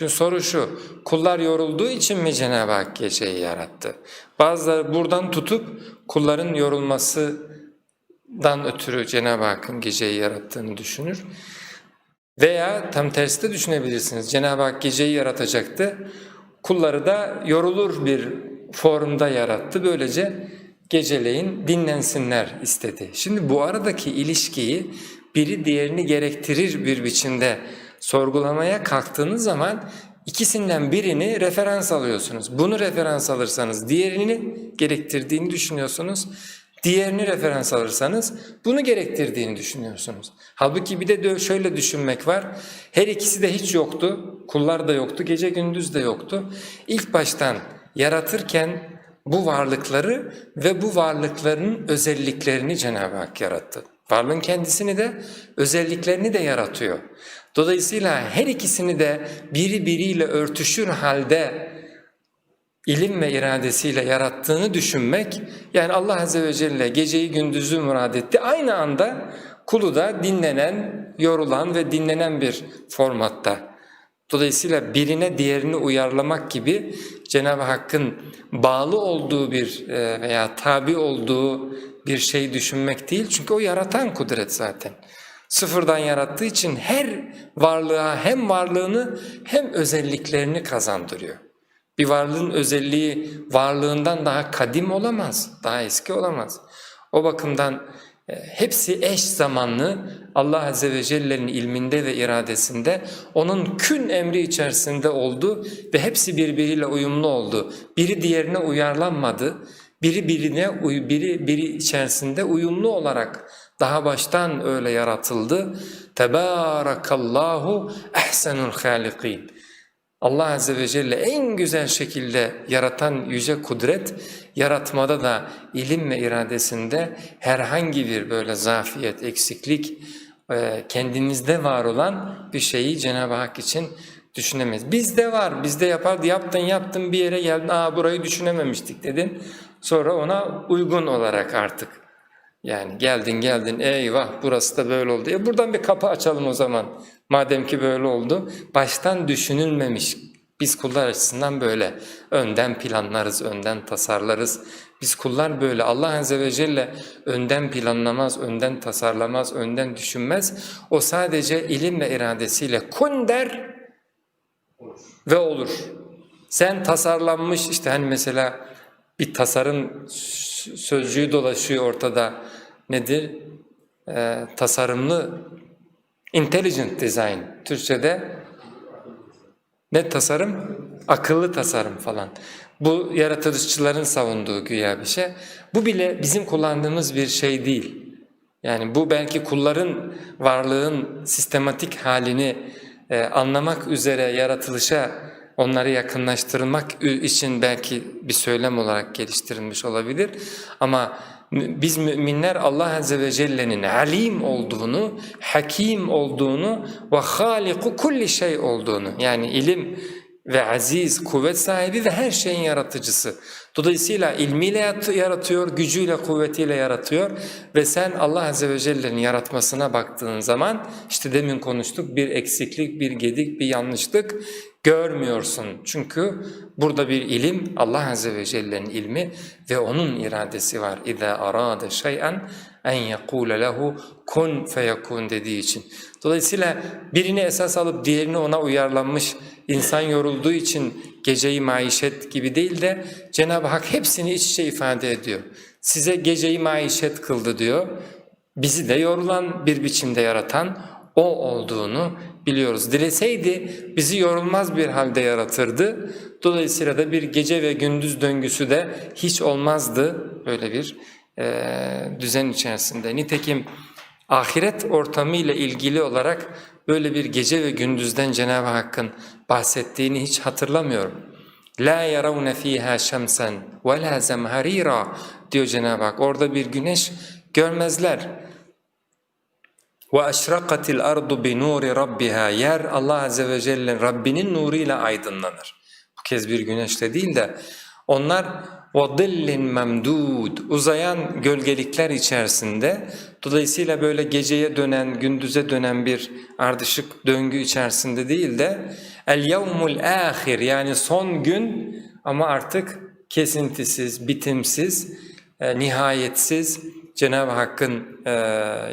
Şimdi soru şu, kullar yorulduğu için mi Cenab-ı Hak geceyi yarattı? Bazıları buradan tutup kulların yorulmasından ötürü Cenab-ı Hakk'ın geceyi yarattığını düşünür. Veya tam tersi de düşünebilirsiniz. Cenab-ı Hak geceyi yaratacaktı. Kulları da yorulur bir formda yarattı. Böylece geceleyin dinlensinler istedi. Şimdi bu aradaki ilişkiyi biri diğerini gerektirir bir biçimde sorgulamaya kalktığınız zaman ikisinden birini referans alıyorsunuz. Bunu referans alırsanız diğerini gerektirdiğini düşünüyorsunuz. Diğerini referans alırsanız bunu gerektirdiğini düşünüyorsunuz. Halbuki bir de şöyle düşünmek var. Her ikisi de hiç yoktu. Kullar da yoktu, gece gündüz de yoktu. İlk baştan yaratırken bu varlıkları ve bu varlıkların özelliklerini Cenab-ı Hak yarattı. Varlığın kendisini de özelliklerini de yaratıyor. Dolayısıyla her ikisini de biri biriyle örtüşür halde ilim ve iradesiyle yarattığını düşünmek, yani Allah Azze ve Celle geceyi gündüzü murad etti. Aynı anda kulu da dinlenen, yorulan ve dinlenen bir formatta. Dolayısıyla birine diğerini uyarlamak gibi Cenab-ı Hakk'ın bağlı olduğu bir e, veya tabi olduğu bir şey düşünmek değil. Çünkü o yaratan kudret zaten. Sıfırdan yarattığı için her varlığa hem varlığını hem özelliklerini kazandırıyor. Bir varlığın özelliği varlığından daha kadim olamaz, daha eski olamaz. O bakımdan e, hepsi eş zamanlı Allah Azze ve Celle'nin ilminde ve iradesinde onun kün emri içerisinde oldu ve hepsi birbiriyle uyumlu oldu. Biri diğerine uyarlanmadı, biri birine biri biri içerisinde uyumlu olarak daha baştan öyle yaratıldı. Tebarakallahu ehsenul halikin. Allah Azze ve Celle en güzel şekilde yaratan yüce kudret, yaratmada da ilim ve iradesinde herhangi bir böyle zafiyet, eksiklik, e, kendinizde var olan bir şeyi Cenab-ı Hak için düşünemeyiz. Bizde var, bizde yapardı, yaptın yaptın bir yere geldin, aa burayı düşünememiştik dedin. Sonra ona uygun olarak artık yani geldin geldin eyvah burası da böyle oldu. E buradan bir kapı açalım o zaman. Madem ki böyle oldu. Baştan düşünülmemiş. Biz kullar açısından böyle. Önden planlarız, önden tasarlarız. Biz kullar böyle. Allah Azze ve Celle önden planlamaz, önden tasarlamaz, önden düşünmez. O sadece ilim ve iradesiyle kun der ve olur. Sen tasarlanmış işte hani mesela bir tasarım sözcüğü dolaşıyor ortada. Nedir? Ee, tasarımlı, intelligent design. Türkçe'de ne tasarım? Akıllı tasarım falan. Bu yaratıcıların savunduğu güya bir şey. Bu bile bizim kullandığımız bir şey değil. Yani bu belki kulların varlığın sistematik halini e, anlamak üzere yaratılışa onları yakınlaştırmak için belki bir söylem olarak geliştirilmiş olabilir. Ama biz müminler Allah Azze ve Celle'nin alim olduğunu, hakim olduğunu ve haliku kulli şey olduğunu yani ilim ve aziz, kuvvet sahibi ve her şeyin yaratıcısı. Dolayısıyla ilmiyle yaratıyor, gücüyle, kuvvetiyle yaratıyor ve sen Allah Azze ve Celle'nin yaratmasına baktığın zaman işte demin konuştuk bir eksiklik, bir gedik, bir yanlışlık görmüyorsun. Çünkü burada bir ilim Allah Azze ve Celle'nin ilmi ve onun iradesi var. اِذَا أَرَادَ شَيْئًا en yekule lehu kun feyekun dediği için. Dolayısıyla birini esas alıp diğerini ona uyarlanmış insan yorulduğu için geceyi maişet gibi değil de Cenab-ı Hak hepsini iç içe ifade ediyor. Size geceyi maişet kıldı diyor. Bizi de yorulan bir biçimde yaratan o olduğunu biliyoruz. Dileseydi bizi yorulmaz bir halde yaratırdı. Dolayısıyla da bir gece ve gündüz döngüsü de hiç olmazdı böyle bir e, düzen içerisinde. Nitekim ahiret ortamı ile ilgili olarak böyle bir gece ve gündüzden Cenab-ı Hakk'ın bahsettiğini hiç hatırlamıyorum. La yaravne fiha şemsen ve la zemharira diyor Cenab-ı Hak. Orada bir güneş görmezler. Ve eşrakatil ardu bi nuri rabbiha. Yer Allah azze ve celle Rabbinin nuruyla aydınlanır. Bu kez bir güneşle değil de onlar وَظِلٍّ memdud uzayan gölgelikler içerisinde dolayısıyla böyle geceye dönen, gündüze dönen bir ardışık döngü içerisinde değil de El yevmul ahir yani son gün ama artık kesintisiz, bitimsiz, e, nihayetsiz Cenab-ı Hakk'ın e,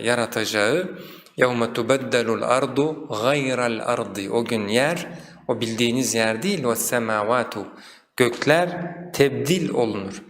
yaratacağı يَوْمَ تُبَدَّلُ الْأَرْضُ غَيْرَ الْأَرْضِ O gün yer, o bildiğiniz yer değil, وَالسَّمَاوَاتُ Gökler tebdil olunur.